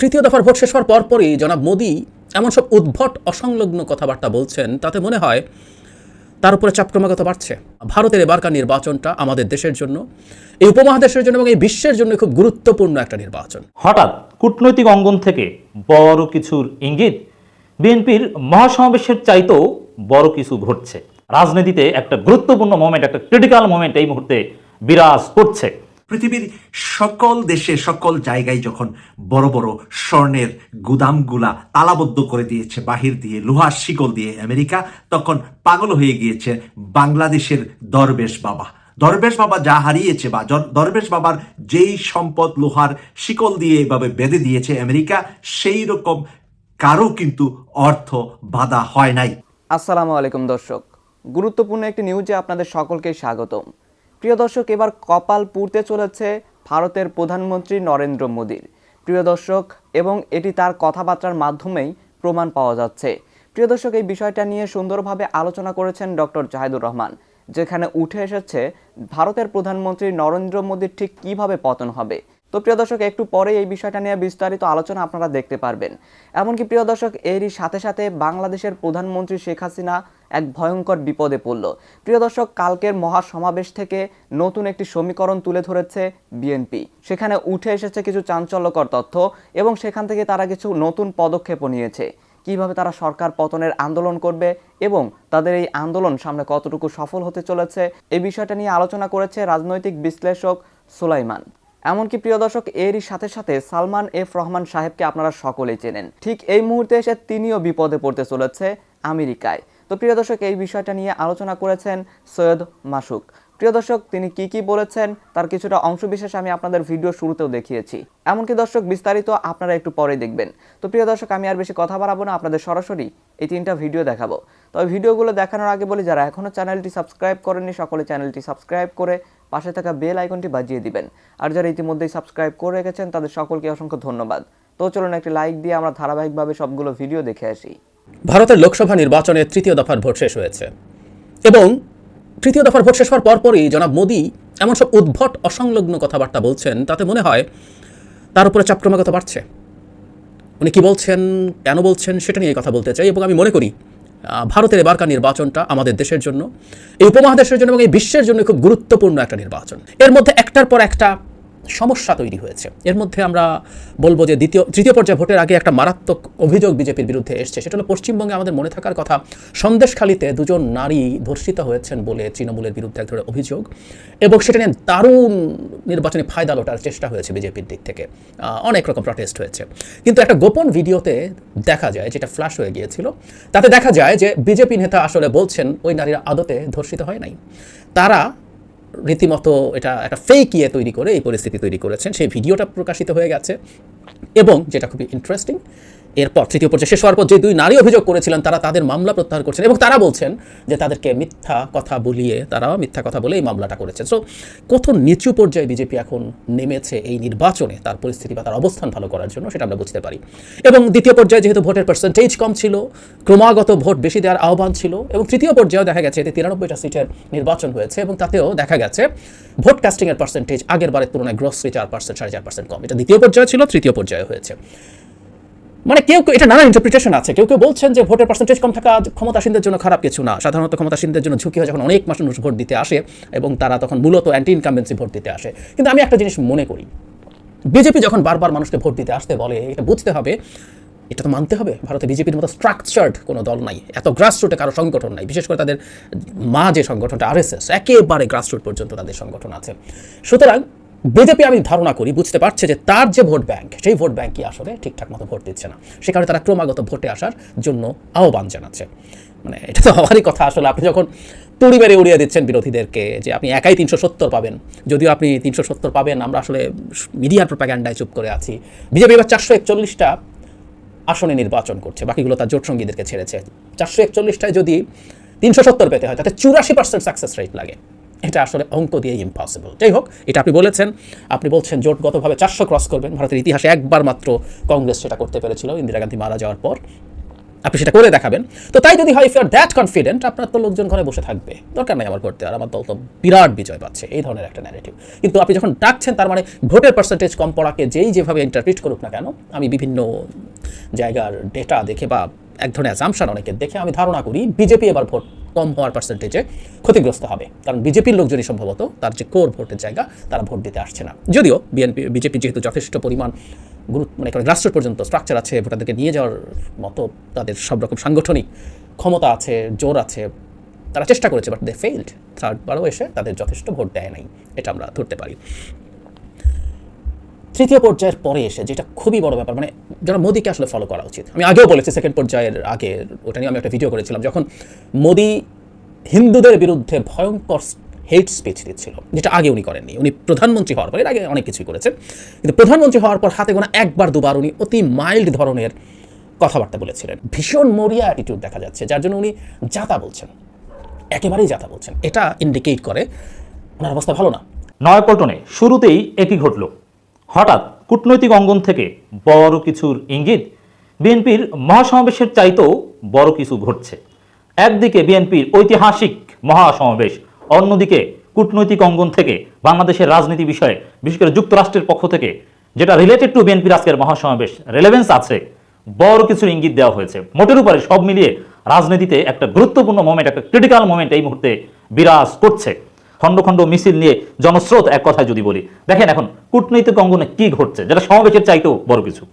তৃতীয় দফার ভোট শেষ হওয়ার পরপরই জনাব মোদী এমন সব উদ্ভট, অসংলগ্ন কথাবার্তা বলছেন, তাতে মনে হয় তার উপরে চাপ ক্রমাগত বাড়ছে। ভারতের এবারকার নির্বাচনটা আমাদের দেশের জন্য, এই উপমহাদেশের জন্য এবং এই বিশ্বের জন্য খুব গুরুত্বপূর্ণ একটা নির্বাচন। হঠাৎ কূটনৈতিক অঙ্গন থেকে বড় কিছুর ইঙ্গিত, বিএনপির মহাসমাবেশের চাইতেও বড় কিছু ঘটছে। রাজনীতিতে একটা গুরুত্বপূর্ণ মোমেন্ট একটা ক্রিটিক্যাল মোমেন্ট এই মুহূর্তে বিরাজ করছে। পৃথিবীর সকল দেশে, সকল জায়গায় যখন বড় বড় স্বর্ণের গুদামগুলা তালাবদ্ধ করে দিয়েছে, বাহির দিয়ে, লোহার শিকল দিয়ে আমেরিকা, তখন পাগল হয়ে গিয়েছে বাংলাদেশের দরবেশ বাবা। দরবেশ বাবা যা হারিয়েছে বা দরবেশ বাবার যেই সম্পদ, লোহার শিকল দিয়ে এভাবে বেঁধে দিয়েছে আমেরিকা, সেই রকম কারও কিন্তু অর্থ বাধা হয় নাই। আসসালামু আলাইকুম দর্শক। গুরুত্বপূর্ণ একটি নিউজে আপনাদের সকলকে স্বাগতম। প্রিয় দর্শক, এবার কপাল পুড়তে চলেছে ভারতের প্রধানমন্ত্রী নরেন্দ্র মোদীর। প্রিয় দর্শক, এবং এটি তার কথাবার্তার মাধ্যমেই প্রমাণ পাওয়া যাচ্ছে। প্রিয় দর্শক, এই বিষয়টা নিয়ে সুন্দরভাবে আলোচনা করেছেন ডক্টর জাহেদুর রহমান, যেখানে উঠে এসেছে ভারতের প্রধানমন্ত্রী নরেন্দ্র মোদীর ঠিক কীভাবে পতন হবে তো প্রিয় দর্শক, একটু পরে এই বিষয়টা নিয়ে বিস্তারিত আলোচনা আপনারা দেখতে পারবেন। এমনকি প্রিয় দর্শক, এরই সাথে সাথে বাংলাদেশের প্রধানমন্ত্রী শেখ হাসিনা এক ভয়ঙ্কর বিপদে পড়ল। প্রিয় দর্শক, কালকের মহাসমাবেশ থেকে নতুন একটি সমীকরণ তুলে ধরেছে বিএনপি। সেখানে উঠে এসেছে কিছু চাঞ্চল্যকর তথ্য এবং সেখান থেকে তারা কিছু নতুন পদক্ষেপও নিয়েছে। কীভাবে তারা সরকার পতনের আন্দোলন করবে এবং তাদের এই আন্দোলন সামনে কতটুকু সফল হতে চলেছে এই বিষয়টা নিয়ে আলোচনা করেছে রাজনৈতিক বিশ্লেষক সুলাইমান। এমনকি প্রিয় দর্শক, এরই সাথে সাথে সালমান এফ রহমান সাহেবকে আপনারা সকলেই চেনেন। ঠিক এই মুহূর্তে এসে তিনিও বিপদে পড়তে চলেছে আমেরিকায়। তো প্রিয় দর্শক, এই বিষয়টা নিয়ে আলোচনা করেছেন সৈয়দ মাসুক। প্রিয় দর্শক, তিনি কি কি বলেছেন, তার কিছুটা অংশবিশেষ আমি আপনাদের ভিডিও শুরুতেও দেখিয়েছি। এমনকি দর্শক, বিস্তারিত আপনারা একটু পরে দেখবেন। তো প্রিয় দর্শক, আমি আর বেশি কথা বাড়াবো না, আপনাদের সরাসরি এই তিনটা ভিডিও দেখাবো। তবে ভিডিওগুলো দেখানোর আগে বলি, যারা এখনও চ্যানেলটি সাবস্ক্রাইব করেননি, সকলে চ্যানেলটি সাবস্ক্রাইব করে পাশে থাকা বেল আইকনটি বাজিয়ে দিবেন। আর যারা ইতিমধ্যেই সাবস্ক্রাইব করে রেখেছেন, তাদের সকলকে অসংখ্য ধন্যবাদ। তো চলুন একটি লাইক দিয়ে আমরা ধারাবাহিকভাবে সবগুলো ভিডিও দেখে আসি। ভারতের লোকসভা নির্বাচনে তৃতীয় দফার ভোট শেষ হয়েছে। এবং তৃতীয় দফার ভোট শেষ হওয়ার পরপরই জনাব মোদী এমন সব উদ্ভট, অসংলগ্ন কথাবার্তা বলছেন, তাতে মনে হয় তার উপরে চাপ ক্রমাগত বাড়ছে। উনি কি বলছেন, কেন বলছেন, সেটা নিয়ে কথা বলতে চাই এবং আমি মনে করি ভারতের এবারকার নির্বাচনটা আমাদের দেশের জন্য, এই উপমহাদেশের জন্য এবং এই বিশ্বের জন্য খুব গুরুত্বপূর্ণ একটা নির্বাচন। এর মধ্যে একটার পর একটা সমস্যা তৈরি হয়েছে। এর মধ্যে আমরা বলব যে দ্বিতীয়, তৃতীয় পর্যায়ে ভোটের আগে একটা মারাত্মক অভিযোগ বিজেপির বিরুদ্ধে এসছে। সেটা হলো পশ্চিমবঙ্গে আমাদের মনে থাকার কথা, সন্দেশখালিতে দুজন নারী ধর্ষিত হয়েছেন বলে তৃণমূলের বিরুদ্ধে এক ধরনের অভিযোগ এবং সেটা নিয়ে দারুণ নির্বাচনে ফায়দা লোটার চেষ্টা হয়েছে বিজেপির দিক থেকে। অনেক রকম প্রটেস্ট হয়েছে। কিন্তু একটা গোপন ভিডিওতে দেখা যায়, যেটা ফ্ল্যাশ হয়ে গিয়েছিল, তাতে দেখা যায় যে বিজেপি নেতা আসলে বলছেন, ওই নারীরা আদতে ধর্ষিত হয় নাই। তারা রীতিমতো এটা একটা ফেক ইয়ে তৈরি করে, এই পরিস্থিতি তৈরি করেছেন। সেই ভিডিওটা প্রকাশিত হয়ে গেছে এবং যেটা খুবই ইন্টারেস্টিং এরপর তৃতীয় পর্যায়ে শেষ হওয়ার পর যে দুই নারী অভিযোগ করেছিলেন, তারা তাদের মামলা প্রত্যাহার করছেন এবং তারা বলছেন যে তাদেরকে মিথ্যা কথা বলিয়ে, তারা মিথ্যা কথা বলে এই মামলাটা করেছে। সো কত নিচু পর্যায়ে বিজেপি এখন নেমেছে এই নির্বাচনে তার পরিস্থিতি বা তার অবস্থান ভালো করার জন্য, সেটা আমরা বুঝতে পারি। এবং দ্বিতীয় পর্যায়ে যেহেতু ভোটের পার্সেন্টেজ কম ছিল, ক্রমাগত ভোট বেশি দেওয়ার আহ্বান ছিল এবং তৃতীয় পর্যায়েও দেখা গেছে এতে তিরানব্বইটা সিটের নির্বাচন হয়েছে এবং তাতেও দেখা গেছে ভোট কাস্টিংয়ের পার্সেন্টেজ আগের বারের তুলনায় গ্রসলি চার পার্সেন্ট সাড়ে চার পার্সেন্ট কম। এটা দ্বিতীয় পর্যায়ে ছিল, তৃতীয় পর্যায়ে হয়েছে। মানে কেউ কেউ এটা নানা ইন্টারপ্রিটেশন আছে। কেউ কেউ বলছেন যে ভোটের পার্সেন্টেজ কম থাকা ক্ষমতাসীনদের জন্য খারাপ কিছু না। সাধারণত ক্ষমতাসীনদের জন্য ঝুঁকি হয় যখন অনেক মানুষ ভোট দিতে আসে এবং তারা তখন মূলত অ্যান্টি ইনকামেন্সি ভোট দিতে আসে। কিন্তু আমি একটা জিনিস মনে করি। বিজেপি যখন বারবার মানুষকে ভোট দিতে আসতে বলে, এটা বুঝতে হবে, এটা তো মানতে হবে। ভারতে বিজেপির মতো স্ট্রাকচার্ড কোনো দল নাই। এত গ্রাসরুটে কারও সংগঠন নাই। বিশেষ করে তাদের মা যে সংগঠনটা আরএসএস একেবারে গ্রাসরুট পর্যন্ত তাদের সংগঠন আছে। সুতরাং বিজেপি, আমি ধারণা করি, বুঝতে পারছে যে তার যে ভোট ব্যাংক, সেই ভোট ব্যাংকই আসলে ঠিকঠাক মতো ভোট দিচ্ছে না। সে কারণে তারা ক্রমাগত ভোটে আসার জন্য আহ্বান জানাচ্ছে। মানে এটা তো হওয়ারই কথা, আসলে আপনি যখন তুড়ি মেরে উড়িয়ে দিচ্ছেন বিরোধীদেরকে যে আপনি একাই তিনশো সত্তর পাবেন, যদিও আপনি তিনশো সত্তর পাবেন, আমরা আসলে মিডিয়ার প্রোপাগ্যান্ডায় চুপ করে আছি। বিজেপি এবার চারশো একচল্লিশটা আসনে নির্বাচন করছে, বাকিগুলো তার জোট সঙ্গীদেরকে ছেড়েছে। চারশো একচল্লিশটায় যদি তিনশো সত্তর পেতে হয়, তাতে চুরাশি পার্সেন্ট সাকসেস রেট লাগে। এটা আসলে অঙ্ক দিয়ে ইম্পসিবল যাই হোক, এটা আপনি বলেছেন। আপনি বলছেন জোটগতভাবে চারশো ক্রস করবেন। ভারতের ইতিহাসে একবার মাত্র কংগ্রেস সেটা করতে পেরেছিল, ইন্দিরা গান্ধী মারা যাওয়ার পর। আপনি সেটা করে দেখাবেন। তো তাই যদি হয় ইফ ইউর দ্যাট কনফিডেন্ট আপনার তো লোকজন ঘরে বসে থাকবে। দরকার নাই আমার করতে, আর আমার দল তো বিরাট বিজয় পাচ্ছে। এই ধরনের একটা ন্যারেটিভ কিন্তু আপনি যখন ডাকছেন, তার মানে ভোটের পার্সেন্টেজ কম পড়াকে যেই যেভাবে ইন্টারপ্রিট করুক না কেন, আমি বিভিন্ন জায়গার ডেটা দেখে বা এক ধরনের অ্যাজামশন অনেকে দেখে। আমি ধারণা করি বিজেপি এবার ভোট কম হওয়ার পার্সেন্টেজে ক্ষতিগ্রস্ত হবে। কারণ বিজেপির লোকজনই সম্ভবত তার যে কোর ভোটের জায়গা, তারা ভোট দিতে আসছে না। যদিও বিএনপি, বিজেপি যেহেতু যথেষ্ট পরিমাণ গুরুত্ব মানে গ্রাসরুট পর্যন্ত স্ট্রাকচার আছে, ভোটারদেরকে নিয়ে যাওয়ার মতো তাদের সব রকম সাংগঠনিক ক্ষমতা আছে, জোর আছে, তারা চেষ্টা করেছে বাট দে ফেইল্ড থার্ড বারও এসে তাদের যথেষ্ট ভোট দেয় নাই, এটা আমরা ধরতে পারি। তৃতীয় পর্যায়ের পরে এসে, যেটা খুবই বড় ব্যাপার মানে যারা মোদীকে আসলে ফলো করা উচিত। আমি আগেও বলেছি সেকেন্ড পর্যায়ের আগে, ওটা নিয়ে আমি একটা ভিডিও করেছিলাম, যখন মোদি হিন্দুদের বিরুদ্ধে ভয়ঙ্কর হেট স্পিচ দিচ্ছিল, যেটা আগে উনি করেননি। উনি প্রধানমন্ত্রী হওয়ার পর, এর আগে অনেক কিছুই করেছেন। কিন্তু প্রধানমন্ত্রী হওয়ার পর হাতে গোনা একবার, দুবার উনি অতি মাইল্ড ধরনের কথাবার্তা বলেছিলেন। ভীষণ মরিয়া অ্যাটিটিউড দেখা যাচ্ছে, যার জন্য উনি যাতা বলছেন। একেবারেই যাতা বলছেন। এটা ইন্ডিকেট করে, ওনার অবস্থা ভালো না। নয়াপল্টনে শুরুতেই একই ঘটল। হঠাৎ কূটনৈতিক অঙ্গন থেকে বড় কিছুর ইঙ্গিত বিএনপির মহাসমাবেশের চাইতেও বড় কিছু ঘটছে। একদিকে বিএনপির ঐতিহাসিক মহাসমাবেশ, অন্যদিকে কূটনৈতিক অঙ্গন থেকে বাংলাদেশের রাজনীতি বিষয়ে, বিশেষ করে যুক্তরাষ্ট্রের পক্ষ থেকে, যেটা রিলেটেড টু বিএনপির আজকের মহাসমাবেশ রেলেভেন্স আছে, বড় কিছুর ইঙ্গিত দেওয়া হয়েছে। মোটের উপরে সব মিলিয়ে রাজনীতিতে একটা গুরুত্বপূর্ণ মোমেন্ট একটা ক্রিটিক্যাল মোমেন্ট এই মুহূর্তে বিরাজ করছে। খণ্ড খণ্ড মিছিল নিয়ে জনস্রোত এক কথায় যদি বলি। দেখেন এখন, কূটনৈতিক অঙ্গনে কি ঘটছে? যেটা সমাবেশের চাইতেও বড় কিছু।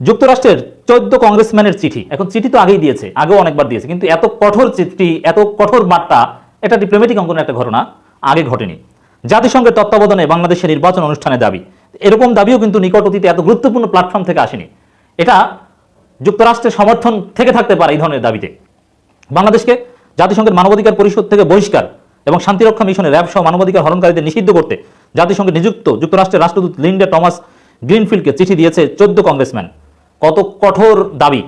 যুক্তরাষ্ট্রের চোদ্দ কংগ্রেসম্যানের চিঠি। এখন চিঠি তো আগেই দিয়েছে, আগেও অনেকবার দিয়েছে। কিন্তু এত কঠোর চিঠি, এত কঠোর বার্তা, এটা ডিপ্লোম্যাটিক অঙ্গনের একটা ঘটনা, আগে ঘটেনি। জাতিসংঘের তত্ত্বাবধানে বাংলাদেশের নির্বাচন অনুষ্ঠানে দাবি। এরকম দাবিও কিন্তু নিকট অতীতে এত গুরুত্বপূর্ণ প্ল্যাটফর্ম থেকে আসেনি। এটা যুক্তরাষ্ট্রের সমর্থন থেকে থাকতে পারে এই ধরনের দাবিতে। বাংলাদেশকে জাতিসংঘের মানবাধিকার পরিষদ থেকে বহিষ্কার এবং শান্তিরক্ষা মিশনে র্যাব সহ মানবাধিকার হরণকারীদের নিষিদ্ধ করতে জাতিসংঘে নিযুক্ত যুক্তরাষ্ট্রের রাষ্ট্রদূত লিন্ডা টমাস গ্রিনফিল্ডকে চিঠি দিয়েছে চোদ্দ কংগ্রেসম্যান। কত কঠোর দাবি।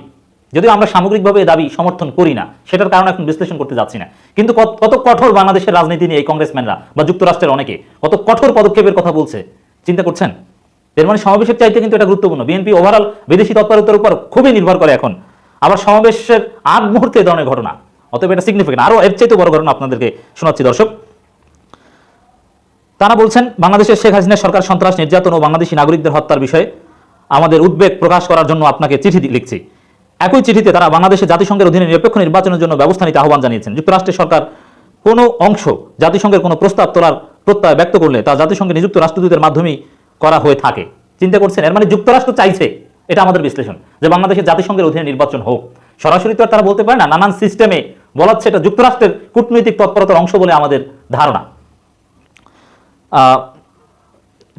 যদিও আমরা সামগ্রিকভাবে দাবি সমর্থন করি না, সেটার কারণে এখন বিশ্লেষণ করতে যাচ্ছি না। কিন্তু কত কঠোর বাংলাদেশের রাজনীতি নিয়ে এই কংগ্রেসম্যানরা বা যুক্তরাষ্ট্রের অনেকে কত কঠোর পদক্ষেপের কথা বলছে, চিন্তা করছেন? এর মানে সমাবেশের চাইতে কিন্তু এটা গুরুত্বপূর্ণ। বিএনপি ওভারঅল বিদেশি তৎপরতার উপর খুবই নির্ভর করে এখন। আবার সমাবেশের আগ মুহূর্তে এই ধরনের ঘটনা। অতএব এটা সিগনিফিকেন্ট আরও এর চাইতে বড় ঘটনা আপনাদেরকে শোনাচ্ছি, দর্শক। তারা বলছেন বাংলাদেশের শেখ হাসিনা সরকার সন্ত্রাস, নির্যাতন ও বাংলাদেশি নাগরিকদের হত্যার বিষয়ে আমাদের উদ্বেগ প্রকাশ করার জন্য আপনাকে চিঠি লিখছি। একই চিঠিতে তারা বাংলাদেশের জাতিসংঘের অধীনে নিরপেক্ষ নির্বাচনের জন্য ব্যবস্থা নিতে আহ্বান জানিয়েছেন। যুক্তরাষ্ট্রের সরকার কোনো অংশ জাতিসংঘের কোনো প্রস্তাব তোলার প্রত্যয় ব্যক্ত করলে তা জাতিসংঘে নিযুক্ত রাষ্ট্রদূতের মাধ্যমেই করা হয়ে থাকে। চিন্তা করছেন, এর মানে যুক্তরাষ্ট্র চাইছে, এটা আমাদের বিশ্লেষণ, যে বাংলাদেশের জাতিসংঘের অধীনে নির্বাচন হোক। সরাসরি তো আর তারা বলতে পারে না, নানান সিস্টেমে বলাচ্ছে এটা যুক্তরাষ্ট্রের কূটনৈতিক তৎপরতার অংশ বলে আমাদের ধারণা।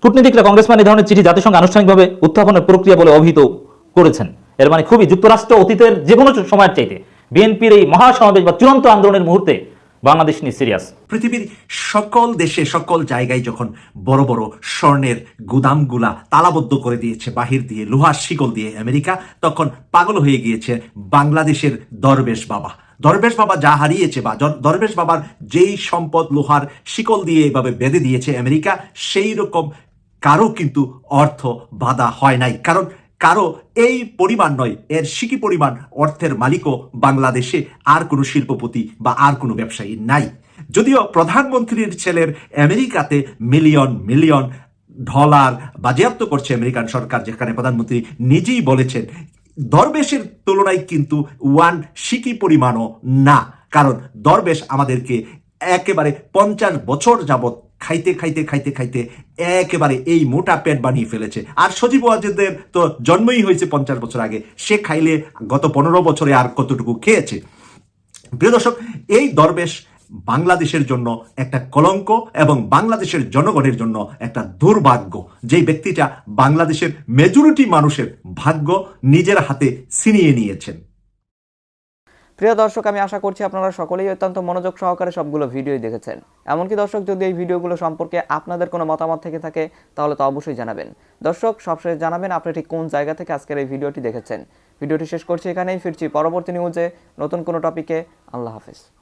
কূটনীতিকরা কংগ্রেসম্যান এই ধরনের চিঠি জাতিসংঘ আনুষ্ঠানিকভাবে উত্থাপনের প্রক্রিয়া বলে অভিহিত করেছেন। এর মানে খুবই যুক্তরাষ্ট্র অতীতের যে কোনো সময়ের চাইতে বিএনপির এই মহাসমাবেশ বা চূড়ান্ত আন্দোলনের মুহূর্তে বাংলাদেশ নিয়ে সিরিয়াস। পৃথিবীর সকল দেশে সকল জায়গায় যখন বড় বড় স্বর্ণের গুদামগুলা তালাবদ্ধ করে দিয়েছে, বাহির দিয়ে, লোহার শিকল দিয়ে আমেরিকা, তখন পাগল হয়ে গিয়েছে বাংলাদেশের দরবেশ বাবা। দরবেশ বাবা যা হারিয়েছে বা দরবেশ বাবার যেই সম্পদ লোহার শিকল দিয়ে এভাবে বেঁধে দিয়েছে আমেরিকা, সেই রকম কারও কিন্তু অর্থ বাধা হয় নাই। কারণ কারও এই পরিমাণ নয়, এর সিকি পরিমাণ অর্থের মালিকও বাংলাদেশে আর কোনো শিল্পপতি বা আর কোনো ব্যবসায়ী নাই। যদিও প্রধানমন্ত্রীর ছেলের আমেরিকাতে মিলিয়ন মিলিয়ন ডলার বাজেয়াপ্ত করছে আমেরিকান সরকার, যেখানে প্রধানমন্ত্রী নিজেই বলেছেন দরবেশের তুলনায় কিন্তু ওয়ান সিকি পরিমাণও না। কারণ দরবেশ আমাদেরকে একেবারে পঞ্চাশ বছর যাবত খাইতে খাইতে খাইতে খাইতে একেবারে এই মোটা পেট বানিয়ে ফেলেছে। আর সজীব ওয়াজেদের তো জন্মই হয়েছে পঞ্চাশ বছর আগে। সে খাইলে গত পনেরো বছরে আর কতটুকু খেয়েছে? প্রিয় দর্শক, এই দরবেশ বাংলাদেশের জন্য একটা কলঙ্ক এবং বাংলাদেশের জনগণের জন্য একটা দুর্ভাগ্য। যেই ব্যক্তিটা বাংলাদেশের মেজরিটি মানুষের ভাগ্য নিজের হাতে ছিনিয়ে নিয়েছেন। প্রিয় দর্শক, আমি আশা করছি আপনারা সকলেই অত্যন্ত মনোযোগ সহকারে সবগুলো ভিডিওই দেখেছেন। এমনকি দর্শক, যদি এই ভিডিওগুলো সম্পর্কে আপনাদের কোনো মতামত থেকে থাকে, তাহলে তো অবশ্যই জানাবেন। দর্শক, সবশেষে জানাবেন আপনি ঠিক কোন জায়গা থেকে আজকের এই ভিডিওটি দেখেছেন। ভিডিওটি শেষ করছি এখানেই, ফিরছি পরবর্তী নিউজে নতুন কোনো টপিকে আল্লাহ হাফেজ।